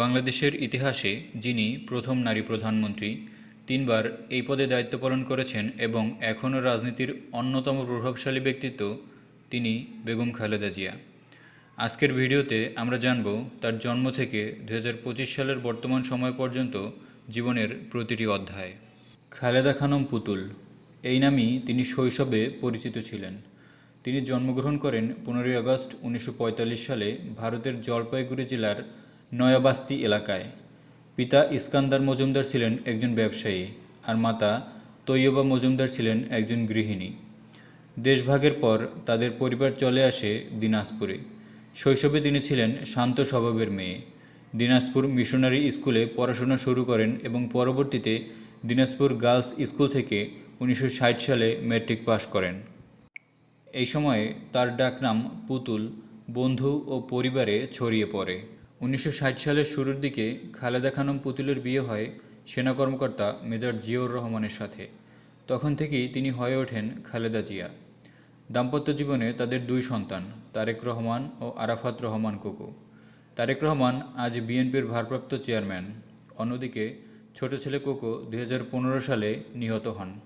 বাংলাদেশের ইতিহাসে যিনি প্রথম নারী প্রধানমন্ত্রী, তিনবার এই পদে দায়িত্ব পালন করেছেন এবং এখনও রাজনীতির অন্যতম প্রভাবশালী ব্যক্তিত্ব তিনি বেগম খালেদা জিয়া। আজকের ভিডিওতে আমরা জানব তার জন্ম থেকে দু হাজার পঁচিশ সালের বর্তমান সময় পর্যন্ত জীবনের প্রতিটি অধ্যায়। খালেদা খানম পুতুল, এই নামই তিনি শৈশবে পরিচিত ছিলেন। তিনি জন্মগ্রহণ করেন পনেরোই আগস্ট উনিশশো পঁয়তাল্লিশ সালে ভারতের জলপাইগুড়ি জেলার নয়াবাস্তি এলাকায়। পিতা ইস্কান্দার মজুমদার ছিলেন একজন ব্যবসায়ী আর মাতা তৈয়বা মজুমদার ছিলেন একজন গৃহিণী। দেশভাগের পর তাদের পরিবার চলে আসে দিনাজপুরে। শৈশবে তিনি ছিলেন শান্ত স্বভাবের মেয়ে। দিনাজপুর মিশনারি স্কুলে পড়াশোনা শুরু করেন এবং পরবর্তীতে দিনাজপুর গার্লস স্কুল থেকে উনিশশো ষাট সালে ম্যাট্রিক পাশ করেন। এই সময়ে তার ডাকনাম পুতুল, বন্ধু ও পরিবারে ছড়িয়ে পড়ে। উনিশশো ষাট সালের শুরুর দিকে খালেদা খানম পুতুলের বিয়ে হয় সেনা কর্মকর্তা মেজর জিয়াউর রহমানের সাথে। তখন থেকেই তিনি হয়ে ওঠেন খালেদা জিয়া। দাম্পত্য জীবনে তাদের দুই সন্তান, তারেক রহমান ও আরাফাত রহমান কোকো। তারেক রহমান আজ বিএনপির ভারপ্রাপ্ত চেয়ারম্যান, অন্যদিকে ছোট ছেলে কোকো দুই হাজার পনেরো সালে নিহত হন।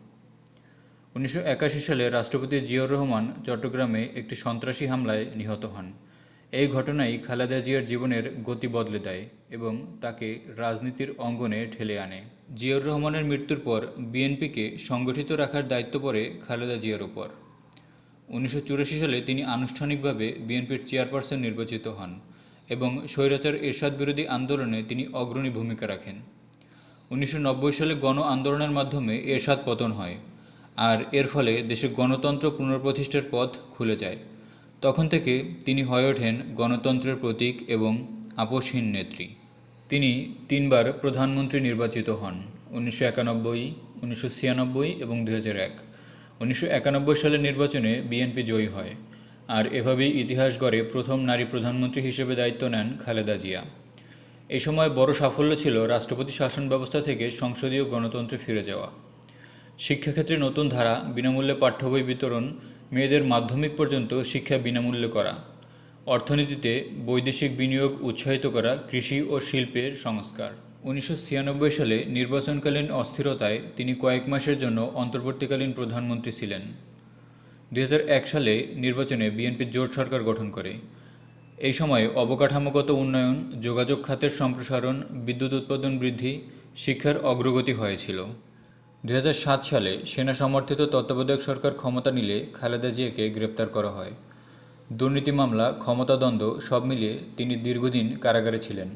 উনিশশো একাশি সালে রাষ্ট্রপতি জিয়াউর রহমান চট্টগ্রামে একটি সন্ত্রাসী হামলায় নিহত হন। এই ঘটনাই খালেদা জিয়ার জীবনের গতি বদলে দেয় এবং তাকে রাজনীতির অঙ্গনে ঠেলে আনে। জিয়াউর রহমানের মৃত্যুর পর বিএনপিকে সংগঠিত রাখার দায়িত্ব পড়ে খালেদা জিয়ার উপর উনিশশো সালে তিনি আনুষ্ঠানিকভাবে বিএনপির চেয়ারপারসন নির্বাচিত হন এবং স্বৈরাচার এরশাদ বিরোধী আন্দোলনে তিনি অগ্রণী ভূমিকা রাখেন। উনিশশো নব্বই সালে গণ আন্দোলনের মাধ্যমে এরশাদ পতন হয়, আর এর ফলে দেশে গণতন্ত্র পুনঃপ্রতিষ্ঠার পথ খুলে যায়। তখন থেকে তিনি হয়ে ওঠেন গণতন্ত্রের প্রতীক এবং আপোষহীন নেত্রী। তিনি তিনবার প্রধানমন্ত্রী নির্বাচিত হন, উনিশশো একানব্বই, উনিশশো ছিয়ানব্বই এবং দু হাজার এক। উনিশশো একানব্বই সালের নির্বাচনে বিএনপি জয়ী হয় আর এভাবেই ইতিহাস গড়ে প্রথম নারী প্রধানমন্ত্রী হিসেবে দায়িত্ব নেন খালেদা জিয়া। এই সময় বড় সাফল্য ছিল রাষ্ট্রপতি শাসন ব্যবস্থা থেকে সংসদীয় গণতন্ত্রে ফিরে যাওয়া। শিক্ষাক্ষেত্রে নতুন ধারা, বিনামূল্যে পাঠ্য বই বিতরণ মেয়েদের মাধ্যমিক পর্যন্ত শিক্ষা বিনামূল্যে করা। অর্থনীতিতে বৈদেশিক বিনিয়োগ উৎসাহিত করা কৃষি ও শিল্পের সংস্কার। উনিশশো ছিয়ানব্বই সালে নির্বাচনকালীন অস্থিরতায় তিনি কয়েক মাসের জন্য অন্তর্বর্তীকালীন প্রধানমন্ত্রী ছিলেন। দু হাজার এক সালে নির্বাচনে বিএনপি জোট সরকার গঠন করে। এই সময়ে অবকাঠামোগত উন্নয়ন, যোগাযোগ খাতের সম্প্রসারণ, বিদ্যুৎ উৎপাদন বৃদ্ধি, শিক্ষার অগ্রগতি হয়েছিল। দুই হাজার সাত সালে সেনা সমর্থিত তত্ত্বাবধায়ক সরকার ক্ষমতা নিলে খালেদা জিয়াকে গ্রেপ্তার করা হয়। দুর্নীতি মামলা ক্ষমতাদ্বন্দ্ব সব মিলিয়ে তিনি দীর্ঘদিন কারাগারে ছিলেন।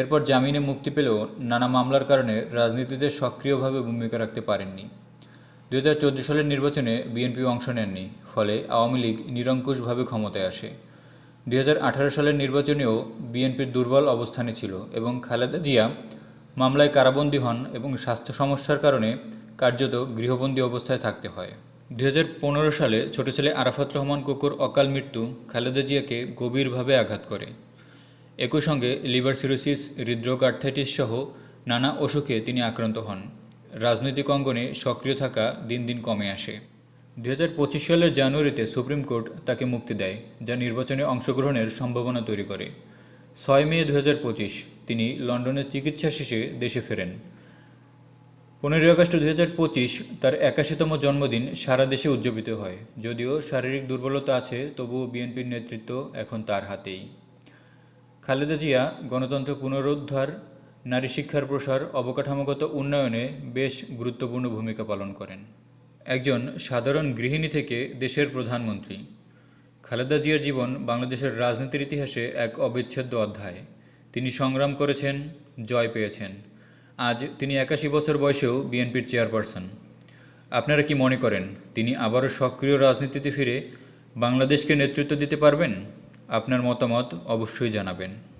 এরপর জামিনে মুক্তি পেলেও নানা মামলার কারণে রাজনীতিতে সক্রিয়ভাবে ভূমিকা রাখতে পারেননি। দু হাজার চোদ্দ সালের নির্বাচনে বিএনপি অংশ নেননি, ফলে আওয়ামী লীগ নিরঙ্কুশভাবে ক্ষমতায় আসে। দু হাজার আঠারো সালের নির্বাচনেও বিএনপির দুর্বল অবস্থানে ছিল এবং খালেদা জিয়া মামলায় কারাবন্দী হন এবং স্বাস্থ্য সমস্যার কারণে কার্যত গৃহবন্দী অবস্থায় থাকতে হয়। দুই হাজার পনেরো সালে ছোট ছেলে আরাফাত রহমান কুকুর অকাল মৃত্যু খালেদা জিয়াকে গভীরভাবে আঘাত করে। একই সঙ্গে লিভার সিরোসিস, হৃদরোগ আর্থাইটিস সহ নানা অসুখে তিনি আক্রান্ত হন। রাজনৈতিক অঙ্গনে সক্রিয় থাকা দিন দিন কমে আসে। দু হাজার পঁচিশ সালের জানুয়ারিতে সুপ্রিম কোর্ট তাকে মুক্তি দেয়, যা নির্বাচনে অংশগ্রহণের সম্ভাবনা তৈরি করে। ছয় মে দু তিনি লন্ডনের চিকিৎসা শেষে দেশে ফেরেন। পনেরোই আগস্ট দুই হাজার পঁচিশ তার একাশিতম জন্মদিন সারা দেশে উদযাপিত হয়। যদিও শারীরিক দুর্বলতা আছে, তবুও বিএনপির নেতৃত্ব এখন তার হাতেই। খালেদা জিয়া গণতন্ত্র পুনরুদ্ধার, নারী শিক্ষার প্রসার, অবকাঠামোগত উন্নয়নে বেশ গুরুত্বপূর্ণ ভূমিকা পালন করেন। একজন সাধারণ গৃহিণী থেকে দেশের প্রধানমন্ত্রী। খালেদা জিয়ার জীবন বাংলাদেশের রাজনীতির ইতিহাসে এক অবিচ্ছেদ্য অধ্যায়। তিনি সংগ্রাম করেছেন, জয় পেয়েছেন। আজ তিনি একাশি বছর বয়সেও বিএনপির চেয়ারপারসন। আপনারা কি মনে করেন, তিনি আবারও সক্রিয় রাজনীতিতে ফিরে বাংলাদেশকে নেতৃত্ব দিতে পারবেন? আপনার মতামত অবশ্যই জানাবেন।